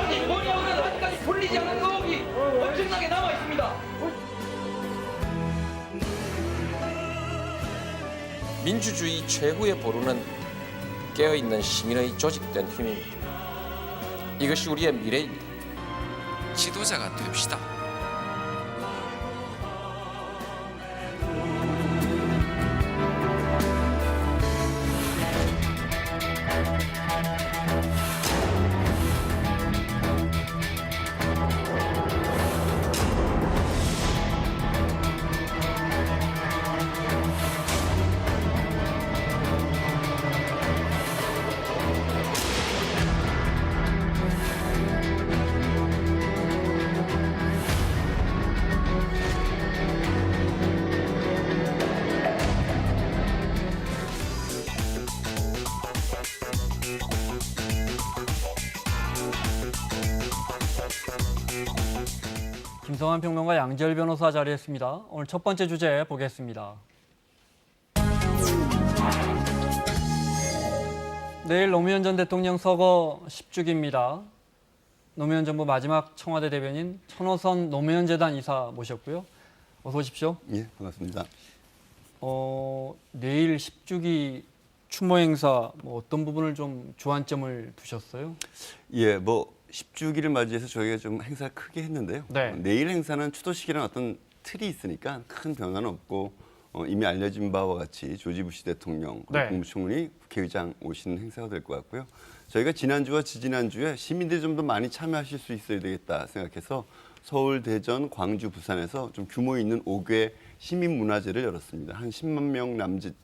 아니 뭐냐고는 아직까지 풀리지 않은 의혹이 엄청나게 남아 있습니다. 민주주의 최후의 보루는 깨어있는 시민의 조직된 힘입니다. 이것이 우리의 미래입니다. 지도자가 됩시다. 김성환 평론가 양지열 변호사 자리했습니다. 오늘 첫 번째 주제 보겠습니다. 내일 노무현 전 대통령 서거 10주기입니다. 노무현 정부 마지막 청와대 대변인 천호선 노무현 재단 이사 모셨고요. 어서 오십시오. 예, 반갑습니다. 어, 내일 10주기 추모 행사 뭐 어떤 부분을 좀 주안점을 두셨어요? 예, 뭐 10주기를 맞이해서 저희가 좀 행사 크게 했는데요. 네. 어, 내일 행사는 추도식이라는 어떤 틀이 있으니까 큰 변화는 없고 어, 이미 알려진 바와 같이 조지 부시 대통령 네. 국무총리 국회의장 오시는 행사가 될 것 같고요. 저희가 지난주와 지지난주에 시민들이 좀 더 많이 참여하실 수 있어야 되겠다 생각해서 서울, 대전, 광주, 부산에서 좀 규모 있는 5개 시민 문화제를 열었습니다. 한 10만 명 남짓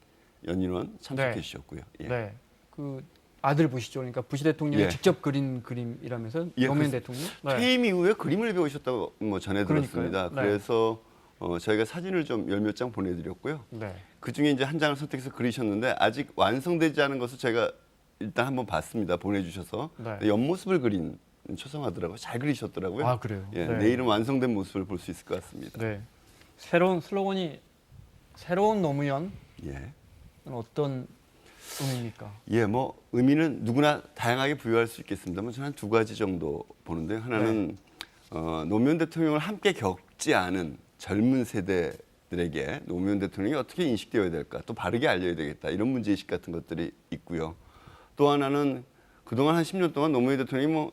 연인원 참석해 네. 주셨고요. 예. 네. 그 아들 부시죠. 그러니까 부시 대통령이 예. 직접 그린 그림이라면서 예, 노무현 그- 대통령? 네. 퇴임 이후에 그림을 배우셨다고 뭐 전해 들었습니다. 그러니까요. 네. 그래서 어, 저희가 사진을 좀 열 몇 장 보내드렸고요. 네. 그 중에 이제 한 장을 선택해서 그리셨는데 아직 완성되지 않은 것을 제가 일단 한번 봤습니다. 보내주셔서 네. 옆모습을 그린 초성하더라고요. 잘 그리셨더라고요. 아, 그래요? 예, 네. 내일은 완성된 모습을 볼 수 있을 것 같습니다. 네. 새로운 슬로건이 새로운 노무현 예. 어떤 의미입니까? 예, 뭐 의미는 누구나 다양하게 부여할 수 있겠습니다만 저는 한 두 가지 정도 보는데요. 하나는 네. 어, 노무현 대통령을 함께 겪지 않은 젊은 세대들에게 노무현 대통령이 어떻게 인식되어야 될까, 또 바르게 알려야 되겠다 이런 문제 의식 같은 것들이 있고요. 또 하나는 그동안 한 10년 동안 노무현 대통령이 뭐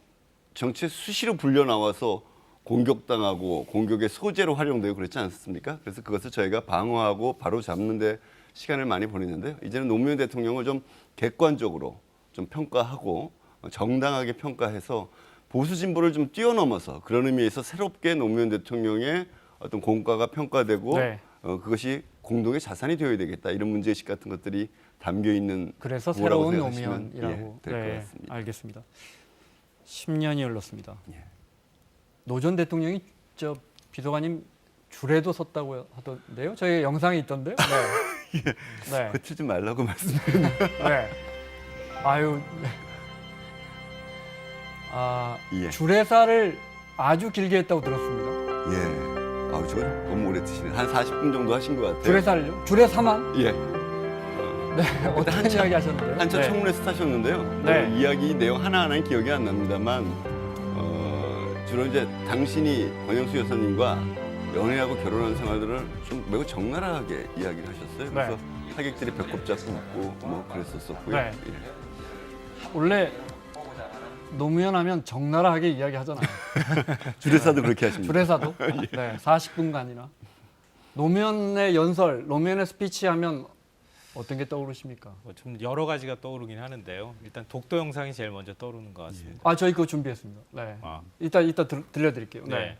정치에 수시로 불려 나와서 공격당하고 공격의 소재로 활용되고 그렇지 않습니까? 그래서 그것을 저희가 방어하고 바로 잡는데 시간을 많이 보냈는데요. 이제는 노무현 대통령을 좀 객관적으로 좀 평가하고 정당하게 평가해서 보수 진보를 좀 뛰어넘어서 그런 의미에서 새롭게 노무현 대통령의 어떤 공과가 평가되고 네. 어, 그것이 공동의 자산이 되어야 되겠다 이런 문제의식 같은 것들이 담겨 있는 그래서 새로운 노무현이라고 예, 될것 같습니다. 알겠습니다. 10년이 흘렀습니다. 예. 노전 대통령이 저 비서관님 줄에도 섰다고 하던데요. 저희 영상이 있던데요. 네. 네. 좀 말라고 말씀드렸는데 네. 아유. 네. 아, 예. 주례사를 아주 길게 했다고 들었습니다. 예. 아우 저거 너무 오래 드시네. 한 40분 정도 하신 것 같아요. 주례사를요? 주례사만? 예. 네. 어떤 한참- 이야기 하셨는데요? 한참 네. 청문회에서 타셨는데요. 네. 그 이야기 내용 하나하나는 기억이 안 납니다만 어, 주로 이제 당신이 권영수 여사님과 연애하고 결혼한 생활들을 좀 매우 적나라하게 이야기를 하셨어요. 그래서 하객들이 배꼽 잡고 웃고 뭐 그랬었었고요. 네. 예. 원래 노무현 하면 적나라하게 이야기하잖아요. 주례사도 그렇게 하십니다. 주례사도 예. 네, 40분간이나 노무현의 연설, 노무현의 스피치 하면 어떤 게 떠오르십니까? 뭐좀 여러 가지가 떠오르긴 하는데요. 일단 독도 영상이 제일 먼저 떠오르는 것 같습니다. 아 저희 그거 준비했습니다. 네. 아, 이따 이따 들, 들려드릴게요. 네. 네.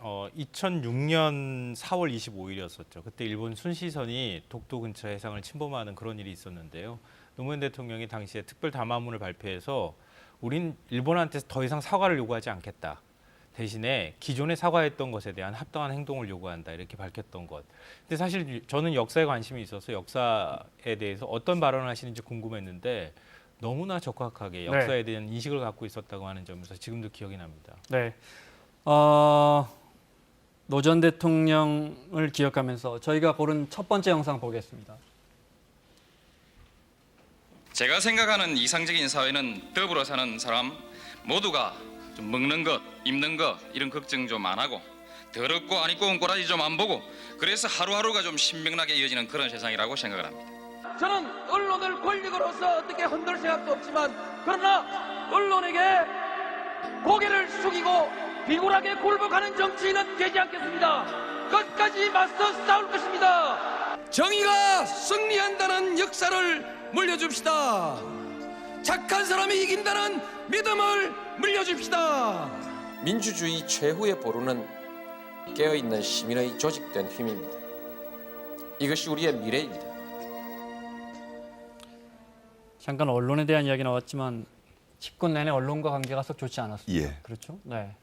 어, 2006년 4월 25일이었었죠. 그때 일본 순시선이 독도 근처 해상을 침범하는 그런 일이 있었는데요. 노무현 대통령이 당시에 특별 담화문을 발표해서 우린 일본한테 더 이상 사과를 요구하지 않겠다. 대신에 기존에 사과했던 것에 대한 합당한 행동을 요구한다 이렇게 밝혔던 것. 근데 사실 저는 역사에 관심이 있어서 역사에 대해서 어떤 발언을 하시는지 궁금했는데 너무나 적확하게 역사에 대한 인식을 갖고 있었다고 하는 점에서 지금도 기억이 납니다. 네. 어, 노 전 대통령을 기억하면서 저희가 고른 첫 번째 영상 보겠습니다. 제가 생각하는 이상적인 사회는 더불어 사는 사람 모두가 좀 먹는 것, 입는 것 이런 걱정 좀 안 하고 더럽고 안 입고 온 꼬라지 좀 안 보고 그래서 하루하루가 좀 신명나게 이어지는 그런 세상이라고 생각을 합니다. 저는 언론을 권력으로서 어떻게 흔들 생각도 없지만 그러나 언론에게 고개를 숙이고 비굴하게 굴복하는 정치인은 되지 않겠습니다. 끝까지 맞서 싸울 것입니다. 정의가 승리한다는 역사를 물려줍시다. 착한 사람이 이긴다는 믿음을 물려줍시다. 민주주의 최후의 보루는 깨어있는 시민의 조직된 힘입니다. 이것이 우리의 미래입니다. 잠깐 언론에 대한 이야기 나왔지만 집권 내내 언론과 관계가 썩 좋지 않았습니다. 예. 그렇죠? 네.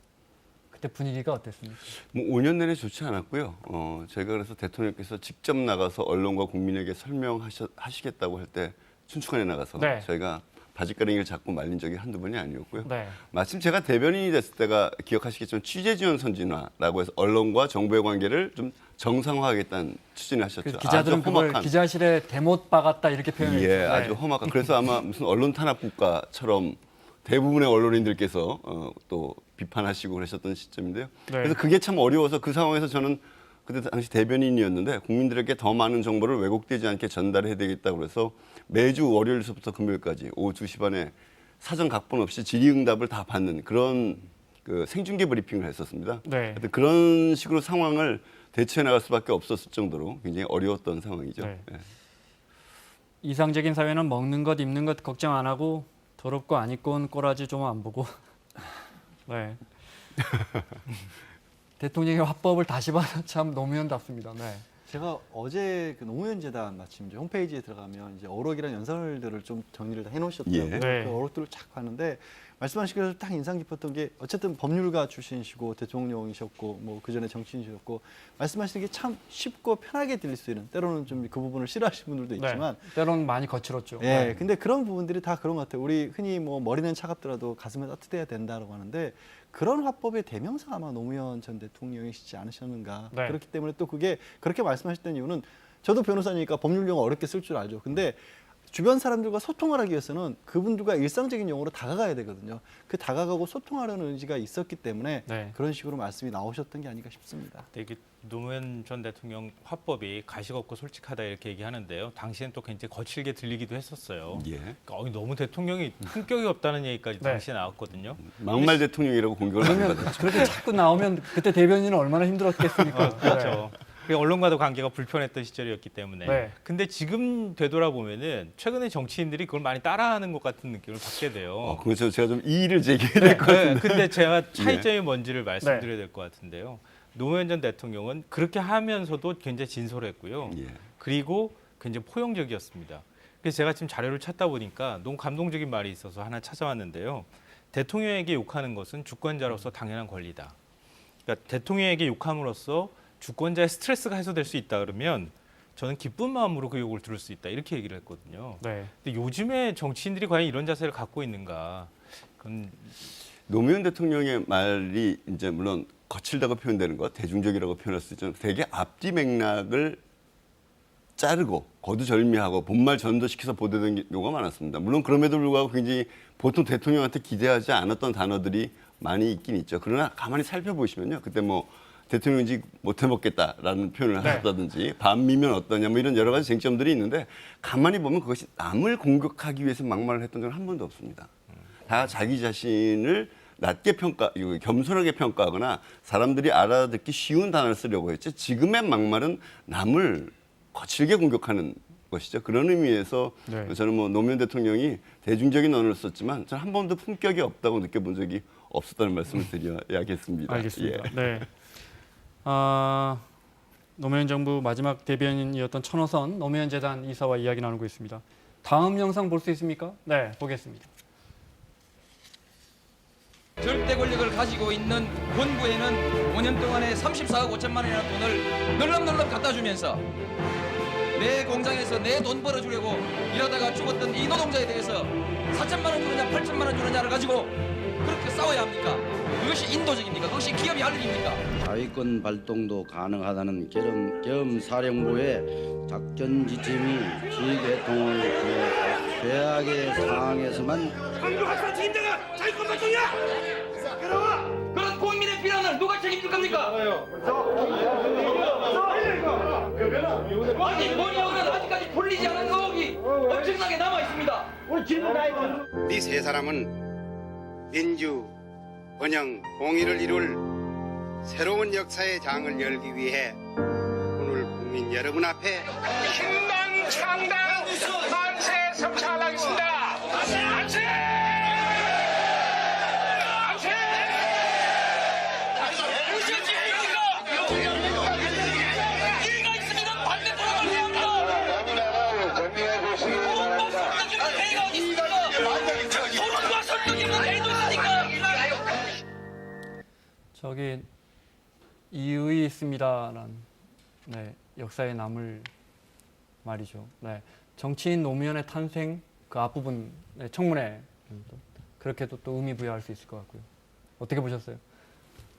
그때 분위기가 어땠습니까? 뭐 5년 내내 좋지 않았고요. 어, 제가 그래서 대통령께서 직접 나가서 언론과 국민에게 설명하시겠다고 할 때 춘추관에 나가서 네. 저희가 바짓가랑이를 잡고 말린 적이 한두 번이 아니었고요. 네. 마침 제가 대변인이 됐을 때가 기억하시겠지만 취재 지원 선진화라고 해서 언론과 정부의 관계를 좀 정상화하겠다는 추진을 하셨죠. 그 기자들은 아주 험악한. 기자실에 대못 박았다 이렇게 표현했죠. 예, 네. 아주 험악한. 그래서 아마 무슨 언론 탄압 국가처럼 대부분의 언론인들께서 어, 또 비판하시고 그러셨던 시점인데요. 네. 그래서 그게 참 어려워서 그 상황에서 저는 그때 당시 대변인이었는데 국민들에게 더 많은 정보를 왜곡되지 않게 전달해야 되겠다고 그래서 매주 월요일서부터 금요일까지 오후 2시 반에 사전 각본 없이 질의응답을 다 받는 그런 그 생중계 브리핑을 했었습니다. 네. 하여튼 그런 식으로 상황을 대처해 나갈 수밖에 없었을 정도로 굉장히 어려웠던 상황이죠. 네. 예. 이상적인 사회는 먹는 것, 입는 것 걱정 안 하고 더럽고 안 입고 온 꼬라지 좀 안 보고. 네. 대통령의 화법을 다시 봐도 참 노무현답습니다. 네. 제가 어제 그 노무현 재단 마침 이제 홈페이지에 들어가면 이제 어록이랑 연설들을 좀 정리를 다 해놓으셨더라고요. 예. 네. 그 어록들을 쫙 봤는데 말씀하신 것딱 인상 깊었던 게 어쨌든 법률가 출신이시고 대통령이셨고 뭐 그 전에 정치인이셨고 말씀하시는 게 참 쉽고 편하게 들릴 수 있는 때로는 좀 그 부분을 싫어하시는 분들도 있지만 네. 때로는 많이 거칠었죠. 예, 네. 근데 그런 부분들이 다 그런 것 같아요. 우리 흔히 뭐 머리는 차갑더라도 가슴은 따뜻해야 된다라고 하는데 그런 화법의 대명사가 아마 노무현 전 대통령이시지 않으셨는가. 네. 그렇기 때문에 또 그게 그렇게 말씀하셨던 이유는 저도 변호사니까 법률 용어 어렵게 쓸 줄 알죠. 근데 주변 사람들과 소통을 하기 위해서는 그분들과 일상적인 용어로 다가가야 되거든요. 그 다가가고 소통하려는 의지가 있었기 때문에 네. 그런 식으로 말씀이 나오셨던 게 아닌가 싶습니다. 이게 노무현 전 대통령 화법이 가식 없고 솔직하다 이렇게 얘기하는데요. 당시엔 또 굉장히 거칠게 들리기도 했었어요. 예. 그러니까 어, 너무 대통령이 품격이 없다는 얘기까지 네. 당시에 나왔거든요. 막말 대통령이라고 공격을 그러면 합니다. 그렇게 자꾸 나오면 그때 대변인은 얼마나 힘들었겠습니까? 어, 그렇죠. 그 언론과도 관계가 불편했던 시절이었기 때문에. 네. 근데 지금 되돌아보면은 최근에 정치인들이 그걸 많이 따라하는 것 같은 느낌을 받게 돼요. 어, 그래서 제가 좀 이의를 제기해야 될 것 같은데. 네, 근데 제가 차이점이 뭔지를 말씀드려야 네. 될것 같은데요. 노무현 전 대통령은 그렇게 하면서도 굉장히 진솔했고요. 예. 그리고 굉장히 포용적이었습니다. 그래서 제가 지금 자료를 찾다 보니까 너무 감동적인 말이 있어서 하나 찾아왔는데요. 대통령에게 욕하는 것은 주권자로서 당연한 권리다. 그러니까 대통령에게 욕함으로써 주권자의 스트레스가 해소될 수 있다 그러면 저는 기쁜 마음으로 그 욕을 들을 수 있다 이렇게 얘기를 했거든요. 네. 근데 요즘에 정치인들이 과연 이런 자세를 갖고 있는가? 그건 노무현 대통령의 말이 이제 물론 거칠다고 표현되는 것, 대중적이라고 표현할 수 있지만 되게 앞뒤 맥락을 자르고 거두절미하고 본말 전도시켜서 보도된 경우가 많았습니다. 물론 그럼에도 불구하고 굉장히 보통 대통령한테 기대하지 않았던 단어들이 많이 있긴 있죠. 그러나 가만히 살펴보시면요. 그때 뭐 대통령인지 못해 먹겠다라는 표현을 네. 하셨다든지 반미면 어떠냐 뭐 이런 여러 가지 쟁점들이 있는데 가만히 보면 그것이 남을 공격하기 위해서 막말을 했던 적은 한 번도 없습니다. 다 자기 자신을 낮게 평가, 겸손하게 평가하거나 사람들이 알아듣기 쉬운 단어를 쓰려고 했지. 지금의 막말은 남을 거칠게 공격하는 것이죠. 그런 의미에서 네. 저는 뭐 노무현 대통령이 대중적인 언어를 썼지만 저는 한 번도 품격이 없다고 느껴본 적이 없었다는 말씀을 드려야겠습니다. 알겠습니다. 예. 네. 아, 노무현 정부 마지막 대변인이었던 천호선 노무현 재단 이사와 이야기 나누고 있습니다. 다음 영상 볼 수 있습니까? 네, 보겠습니다. 절대 권력을 가지고 있는 본부에는 5년 동안에 34억 5천만 원이라는 돈을 널렁널렁 갖다 주면서 내 공장에서 내 돈 벌어주려고 일하다가 죽었던 이 노동자에 대해서 4천만 원 주느냐 8천만 원 주느냐를 가지고 그렇게 합니까? 그것이 인도적입니까? 그것이 기업이 할 일입니까? 자위권 발동도 가능하다는 겸, 겸 사령부의 작전 지침이 지대통을 그 최악의 상황에서만 그런 국민의 비난을 누가 책임질 겁니까? 아직 뭐냐고는 아직까지 풀리지 않은 의혹이 엄청나게 남아 있습니다. 이세 사람은 민주, 번영, 공의를 이룰 새로운 역사의 장을 열기 위해 오늘 국민 여러분 앞에 신당 창당 만세 성찰하겠습니다. 만세! 저기 이의 있습니다라는 네, 역사에 남을 말이죠. 네, 정치인 노무현의 탄생 그 앞부분 네, 청문회 또 그렇게도 또 의미 부여할 수 있을 것 같고요. 어떻게 보셨어요?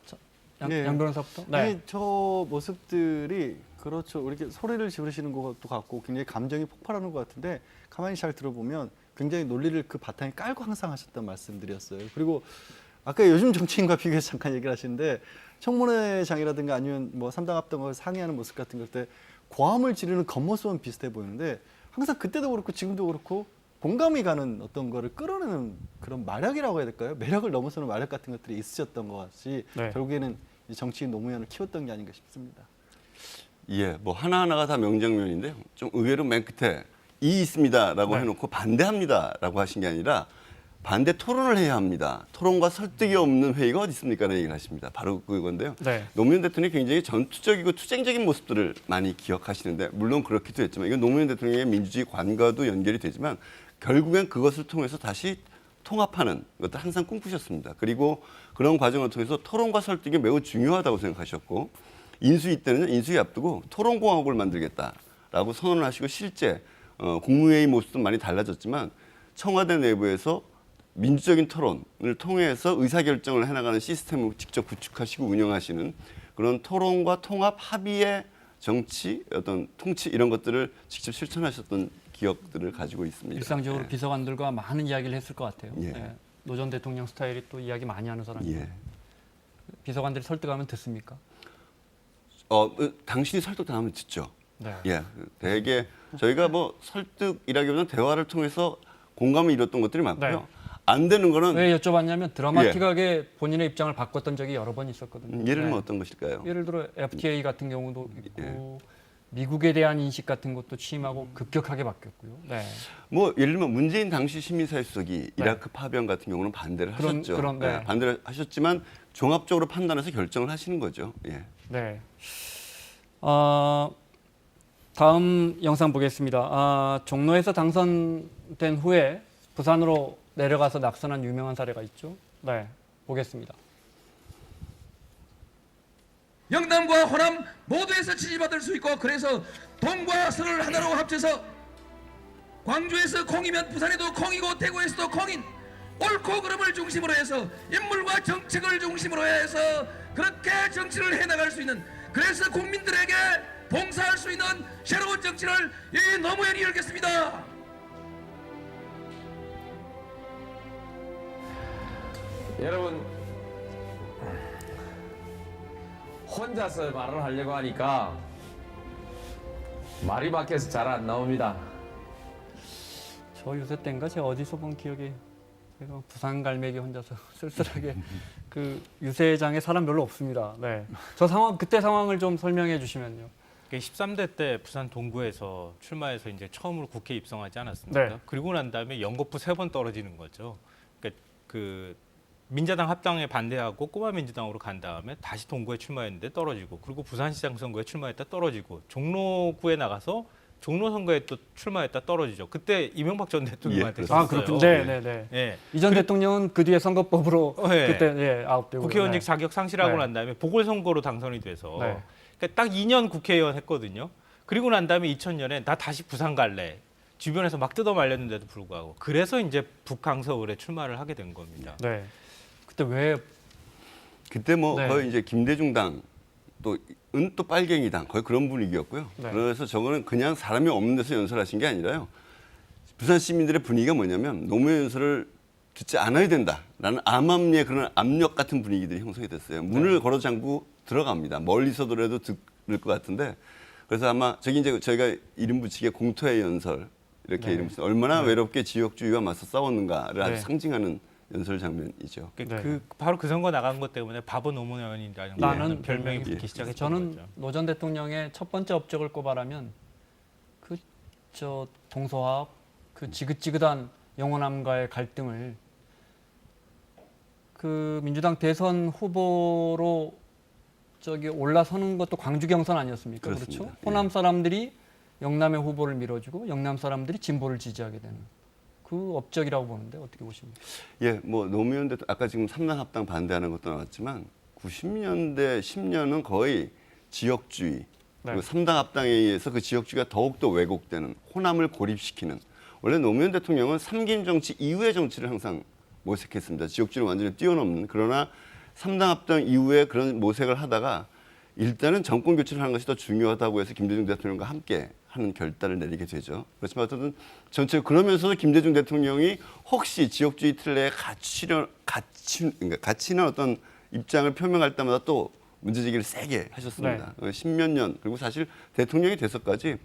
자, 양, 네. 양 변호사부터. 네. 아니, 저 모습들이 그렇죠. 이렇게 소리를 지르시는 것도 같고 굉장히 감정이 폭발하는 것 같은데 가만히 잘 들어보면 굉장히 논리를 그 바탕에 깔고 항상 하셨던 말씀들이었어요. 그리고 아까 요즘 정치인과 비교해서 잠깐 얘기를 하시는데 청문회장이라든가 아니면 뭐 삼당 합당을 상의하는 모습 같은 걸때 고함을 지르는 겉모습은 비슷해 보이는데 항상 그때도 그렇고 지금도 그렇고 공감이 가는 어떤 거를 끌어내는 그런 마력이라고 해야 될까요? 매력을 넘어서는 마력 같은 것들이 있으셨던 것 같이 네. 결국에는 이 정치인 노무현을 키웠던 게 아닌가 싶습니다. 예, 뭐 하나하나가 다 명장면인데요. 좀 의외로 맨 끝에 이 있습니다라고 네. 해놓고 반대합니다라고 하신 게 아니라 반대 토론을 해야 합니다. 토론과 설득이 없는 회의가 어디 있습니까 라는 얘기를 하십니다. 바로 그건데요. 네. 노무현 대통령이 굉장히 전투적이고 투쟁적인 모습들을 많이 기억하시는데 물론 그렇기도 했지만 이건 노무현 대통령의 민주주의 관과도 연결이 되지만 결국엔 그것을 통해서 다시 통합하는 것도 항상 꿈꾸셨습니다. 그리고 그런 과정을 통해서 토론과 설득이 매우 중요하다고 생각하셨고 인수위 때는 인수위 앞두고 토론공화국을 만들겠다라고 선언을 하시고 실제 어, 국무회의 모습도 많이 달라졌지만 청와대 내부에서 민주적인 토론을 통해서 의사결정을 해나가는 시스템을 직접 구축하시고 운영하시는 그런 토론과 통합 합의의 정치 어떤 통치 이런 것들을 직접 실천하셨던 기억들을 가지고 있습니다. 일상적으로 예. 비서관들과 많은 이야기를 했을 것 같아요. 예. 노전 대통령 스타일이 또 이야기 많이 하는 사람이에요. 예. 비서관들이 설득하면 듣습니까? 어, 어, 당신이 설득당하면 듣죠. 네. 예. 대개 저희가 뭐 설득이라기보다는 대화를 통해서 공감을 이뤘던 것들이 많고요. 네. 안 되는 거는 왜 여쭤봤냐면 드라마틱하게 본인의 입장을 바꿨던 적이 여러 번 있었거든요. 음, 예를 들면 네. 어떤 것일까요? 예를 들어 FTA 같은 경우도 있고 예. 미국에 대한 인식 같은 것도 취임하고 급격하게 바뀌었고요. 네. 뭐 예를 들면 문재인 당시 시민사회 수석이 이라크 파병 같은 경우는 반대를 네. 그런- 하셨죠. 그런, 네. 예, 반대를 하셨지만 종합적으로 판단해서 결정을 하시는 거죠. 예. 네. 어, 다음 영상 보겠습니다. 아, 종로에서 당선된 후에 부산으로 내려가서 낙선한 유명한 사례가 있죠. 네, 보겠습니다. 영남과 호남 모두에서 지지받을 수 있고 그래서 동과 서를 하나로 합쳐서 광주에서 콩이면 부산에도 콩이고 대구에서도 콩인 옳고 그름을 중심으로 해서 인물과 정책을 중심으로 해서 그렇게 정치를 해나갈 수 있는 그래서 국민들에게 봉사할 수 있는 새로운 정치를 이 노무현이 열겠습니다. 여러분 혼자서 말을 하려고 하니까 말이 막혀서 잘 안 나옵니다. 저 요새 때인가 제가 어디서 본 기억이 제가 부산 갈매기 혼자서 쓸쓸하게 그 유세장에 사람 별로 없습니다. 네. 저 상황 그때 상황을 좀 설명해 주시면요. 13대 때 부산 동구에서 출마해서 이제 처음으로 국회 에 입성하지 않았습니까? 네. 그리고 난 다음에 연거푸 세 번 떨어지는 거죠. 그러니까 그 민자당 합당에 반대하고 꼬마 민주당으로 간 다음에 다시 동구에 출마했는데 떨어지고 그리고 부산시장 선거에 출마했다 떨어지고 종로구에 나가서 종로 선거에 또 출마했다 떨어지죠. 그때 이명박 전 대통령한테 예. 아 그렇군요. 네, 네, 네. 예. 이전 대통령은 그 뒤에 선거법으로 어, 예. 그때 예, 아웃되고 국회의원직 네. 자격 상실하고 네. 난 다음에 보궐선거로 당선이 돼서 네. 그러니까 딱 2년 국회의원 했거든요. 그리고 난 다음에 2000년에 나 다시 부산 갈래. 주변에서 막 뜯어 말렸는데도 불구하고 그래서 이제 북항 서울에 출마를 하게 된 겁니다. 네. 그때 왜 그때 뭐 네. 거의 이제 김대중 당 또 은또 빨갱이 당 거의 그런 분위기였고요. 네. 그래서 저거는 그냥 사람이 없는 데서 연설하신 게 아니라요. 부산 시민들의 분위기가 뭐냐면 노무현 연설을 듣지 않아야 된다라는 암암리의 그런 압력 같은 분위기들이 형성이 됐어요. 문을 네. 걸어 잠고 들어갑니다. 멀리서더라도 들을 것 같은데 그래서 아마 저기 이제 저희가 이름 붙이기에 공토의 연설 이렇게 네. 이름 붙이 얼마나 외롭게 지역주의와 맞서 싸웠는가를 아주 네. 상징하는 연설 장면이죠. 그, 네. 그 바로 그 선거 나간 것 때문에 바보 노무현이라는 나는 별명이 예. 붙기 시작했던 저는 거죠. 노전 대통령의 첫 번째 업적을 꼽아라면 그 저 동서합 그 지긋지긋한 영호남과의 갈등을 그 민주당 대선 후보로 저기 올라서는 것도 광주 경선 아니었습니까? 그렇습니다. 그렇죠? 예. 호남 사람들이 영남의 후보를 밀어주고 영남 사람들이 진보를 지지하게 되는 그 업적이라고 보는데 어떻게 보십니까? 예, 뭐 노무현 대통령 아까 지금 삼당 합당 반대하는 것도 나왔지만 90년대 10년은 거의 지역주의 네. 그리고 삼당 합당에 의해서 그 지역주의가 더욱더 왜곡되는 호남을 고립시키는 원래 노무현 대통령은 삼김 정치 이후의 정치를 항상 모색했습니다. 지역주의를 완전히 뛰어넘는 그러나 삼당 합당 이후에 그런 모색을 하다가 일단은 정권 교체를 하는 것이 더 중요하다고 해서 김대중 대통령과 함께 하는 결단을 내리게 되죠. 그렇지만 어쨌든 전체 그러면서도 김대중 대통령이 혹시 지역주의 틀에 갇히려 갇히 그러니까 갇히는 어떤 입장을 표명할 때마다 또 문제제기를 세게 하셨습니다. 어, 십몇 년 그리고 사실 대통령이 돼서까지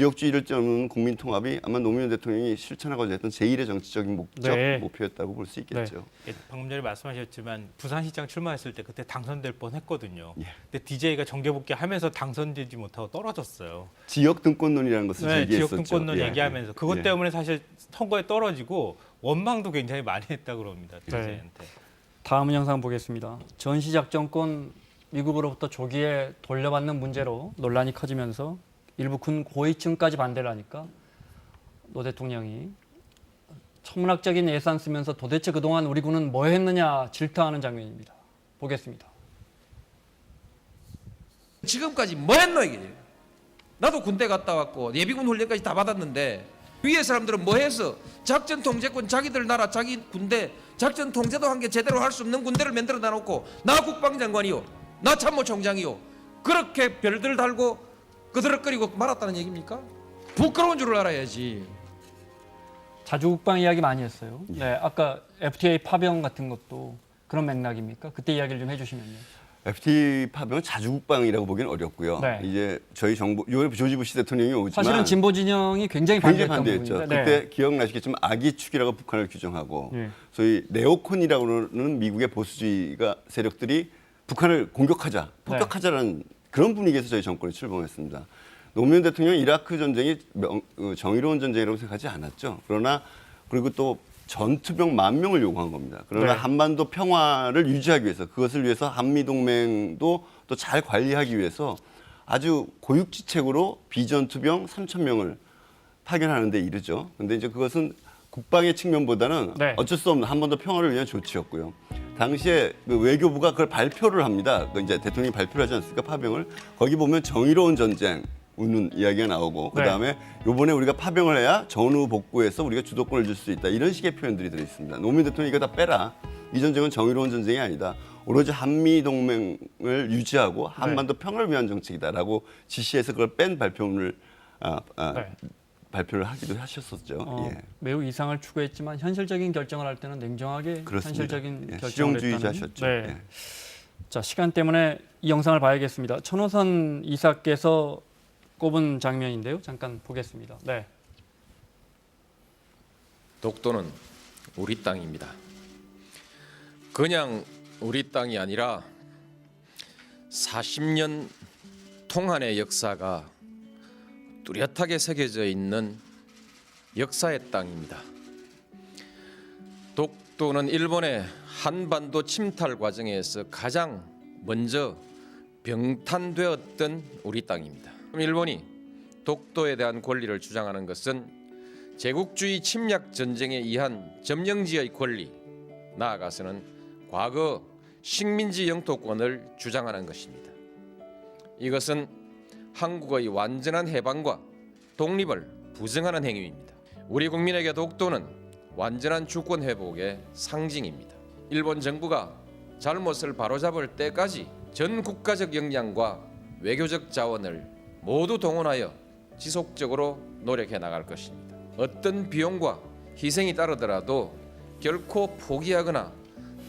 지역주의를 쩌는 국민 통합이 아마 노무현 대통령이 실천하고자 했던 제1의 정치적인 목적 네. 목표였다고 볼 수 있겠죠. 예, 방금 전에 말씀하셨지만 부산시장 출마했을 때 그때 당선될 뻔했거든요. 예. 근데 DJ가 정계복귀 하면서 당선되지 못하고 떨어졌어요. 지역 등권론이라는 것을 네, 지역 제기했었죠. 등권론 예. 얘기하면서 그것 예. 때문에 사실 선거에 떨어지고 원망도 굉장히 많이 했다 그럽니다. 네. DJ한테. 다음 영상 보겠습니다. 전시작전권 미국으로부터 조기에 돌려받는 문제로 논란이 커지면서 일부 군 고위층까지 반대를 하니까 노 대통령이 천문학적인 예산 쓰면서 도대체 그동안 우리 군은 뭐 했느냐 질타하는 장면입니다. 보겠습니다. 지금까지 뭐 했노 이게? 나도 군대 갔다 왔고 예비군 훈련까지 다 받았는데 위에 사람들은 뭐 해서 작전 통제권 자기들 나라 자기 군대 작전 통제도 한 게 제대로 할 수 없는 군대를 만들어 놔놓고 나 국방장관이요 나 참모총장이요 그렇게 별들 달고 그드럭거리고 말았다는 얘기입니까? 부끄러운 줄을 알아야지 자주국방 이야기 많이 했어요. 네, 아까 FTA 파병 같은 것도 그런 맥락입니까? 그때 이야기를 좀 해주시면요. FTA 파병은 자주국방이라고 보기는 어렵고요. 네. 이제 저희 정부 요 조지 부시 대통령이 오지만 사실은 진보 진영이 굉장히 반대했죠. 부분입니다. 그때 기억나시겠지만 아기축이라고 북한을 규정하고 예. 소위 네오콘이라고 하는 미국의 보수주의가 세력들이 북한을 공격하자, 폭격하자라는 그런 분위기에서 저희 정권이 출범했습니다. 노무현 대통령이 이라크 전쟁이 명- 어, 정의로운 전쟁이라고 생각하지 않았죠. 그러나 그리고 또 전투병 만 명을 요구한 겁니다. 그러나 네. 한반도 평화를 유지하기 위해서 그것을 위해서 한미 동맹도 또 잘 관리하기 위해서 아주 고육지책으로 비전투병 3천 명을 파견하는 데 이르죠. 근데 이제 그것은 국방의 측면보다는 네. 어쩔 수 없는 한 번 더 평화를 위한 조치였고요. 당시에 그 외교부가 그걸 발표를 합니다. 그 이제 대통령이 발표를 하지 않습니까? 파병을. 거기 보면 정의로운 전쟁 우는 이야기가 나오고 네. 그다음에 요번에 우리가 파병을 해야 전후 복구해서 우리가 주도권을 줄 수 있다. 이런 식의 표현들이 들어 있습니다. 노무현 대통령이 이거 다 빼라. 이 전쟁은 정의로운 전쟁이 아니다. 오로지 한미 동맹을 유지하고 한반도 평화를 위한 정책이다라고 지시해서 그걸 뺀 발표문을 아, 아, 네. 발표를 하기도 하셨었죠. 어, 예. 매우 이상을 추구했지만 현실적인 결정을 할 때는 냉정하게 그렇습니다. 현실적인 예, 결정을 실용주의자셨죠. 했다는. 네. 예. 자 시간 때문에 이 영상을 봐야겠습니다. 천호선 이사께서 꼽은 장면인데요. 잠깐 보겠습니다. 네. 독도는 우리 땅입니다. 그냥 우리 땅이 아니라 40년 통한의 역사가 뚜렷하게 새겨져 있는 역사의 땅입니다. 독도는 일본의 한반도 침탈 과정에서 가장 먼저 병탄되었던 우리 땅입니다. 일본이 독도에 대한 권리를 주장하는 것은 제국주의 침략 전쟁에 의한 점령지의 권리, 나아가서는 과거 식민지 영토권을 주장하는 것입니다. 이것은 한국의 완전한 해방과 독립을 부정하는 행위입니다. 우리 국민에게 독도는 완전한 주권 회복의 상징입니다. 일본 정부가 잘못을 바로잡을 때까지 전 국가적 역량과 외교적 자원을 모두 동원하여 지속적으로 노력해 나갈 것입니다. 어떤 비용과 희생이 따르더라도 결코 포기하거나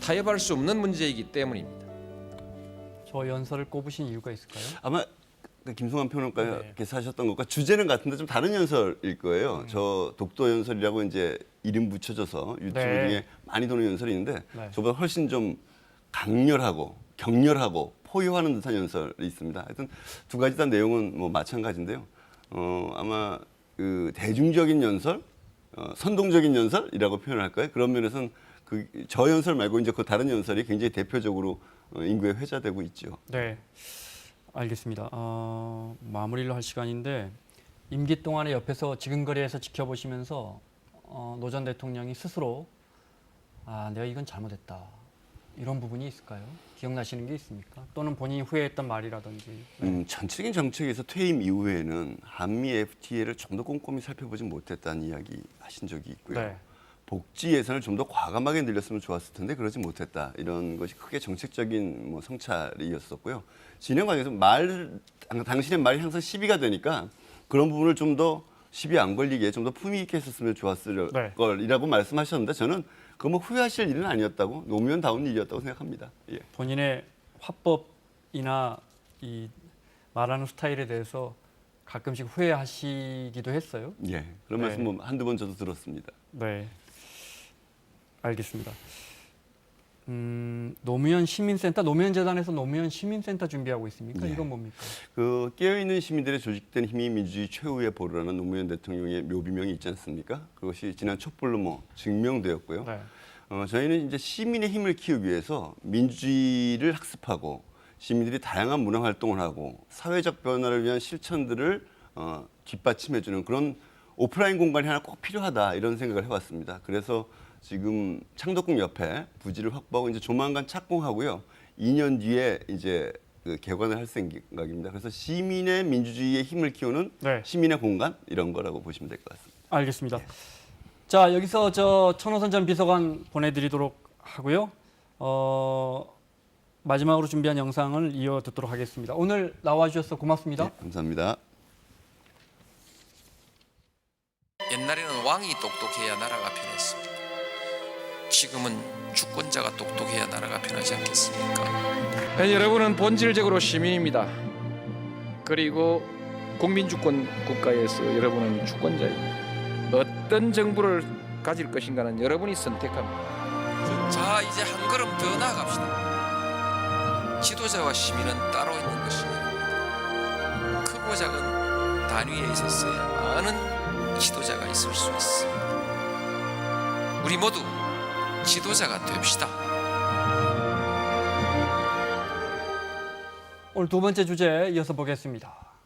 타협할 수 없는 문제이기 때문입니다. 저 연설을 꼽으신 이유가 있을까요? 아마 그 김승환 네. 평론가께서 하셨던 것과 주제는 같은데 좀 다른 연설일 거예요. 음. 저 독도 연설이라고 이제 이름 붙여줘서 유튜브 네. 중에 많이 도는 연설이 있는데 네. 저보다 훨씬 좀 강렬하고 격렬하고 포효하는 듯한 연설이 있습니다. 하여튼 두 가지 다 내용은 뭐 마찬가지인데요. 어, 아마 그 대중적인 연설, 어, 선동적인 연설이라고 표현할까요? 그런 면에서는 그 저 연설 말고 이제 그 다른 연설이 굉장히 대표적으로 어, 인구에 회자되고 있죠. 네, 알겠습니다. 어, 마무리를 할 시간인데 임기 동안에 옆에서 지근거리에서 지켜보시면서 어, 노전 대통령이 스스로 아 내가 이건 잘못했다 이런 부분이 있을까요? 기억나시는 게 있습니까? 또는 본인이 후회했던 말이라든지. 음, 전체적인 정책에서 퇴임 이후에는 한미 FTA를 좀 더 꼼꼼히 살펴보지 못했다는 이야기 하신 적이 있고요. 네. 복지 예산을 좀 더 과감하게 늘렸으면 좋았을 텐데 그러지 못했다. 이런 것이 크게 정책적인 뭐 성찰이었었고요. 진행 과정에서 말 당신의 말이 항상 시비가 되니까 그런 부분을 좀 더 시비 안 걸리게 좀 더 품위 있게 했었으면 좋았을 네. 걸이라고 말씀하셨는데 저는 그 뭐 후회하실 일은 아니었다고 노무현다운 일이었다고 생각합니다. 예. 본인의 화법이나 이 말하는 스타일에 대해서 가끔씩 후회하시기도 했어요. 예. 그런 네. 말씀 뭐 한두 번 저도 들었습니다. 네, 알겠습니다. 음, 노무현 시민센터, 노무현 재단에서 노무현 시민센터 준비하고 있습니까? 네. 이건 뭡니까? 그 깨어있는 시민들의 조직된 힘이 민주주의 최후의 보루라는 노무현 대통령의 묘비명이 있지 않습니까? 그것이 지난 촛불로 뭐 증명되었고요. 네. 어, 저희는 이제 시민의 힘을 키우기 위해서 민주주의를 학습하고 시민들이 다양한 문화 활동을 하고 사회적 변화를 위한 실천들을 어, 뒷받침해주는 그런 오프라인 공간이 하나 꼭 필요하다 이런 생각을 해왔습니다. 그래서 지금 창덕궁 옆에 부지를 확보하고 이제 조만간 착공하고요. 2년 뒤에 이제 그 개관을 할 생각입니다. 그래서 시민의 민주주의의 힘을 키우는 네. 시민의 공간 이런 거라고 보시면 될 것 같습니다. 알겠습니다. 자 여기서 저 천호선 전 비서관 보내드리도록 하고요. 어, 마지막으로 준비한 영상을 이어 듣도록 하겠습니다. 오늘 나와주셔서 고맙습니다. 예, 감사합니다. 옛날에는 왕이 똑똑해야 나라가 편했습니다. 지금은 주권자가 똑똑해야 나라가 편하지 않겠습니까? 네, 여러분은 본질적으로 시민입니다. 그리고 국민주권 국가에서 여러분은 주권자입니다. 어떤 정부를 가질 것인가는 여러분이 선택합니다. 자, 이제 한 걸음 더 나아갑시다. 지도자와 시민은 따로 있는 것이 아닙니다. 크고 작은 단위에 있었어야 많은 지도자가 있을 수 있습니다. 우리 모두 지도자가 됩시다. 오늘 두 번째 주제 이어서 보겠습니다.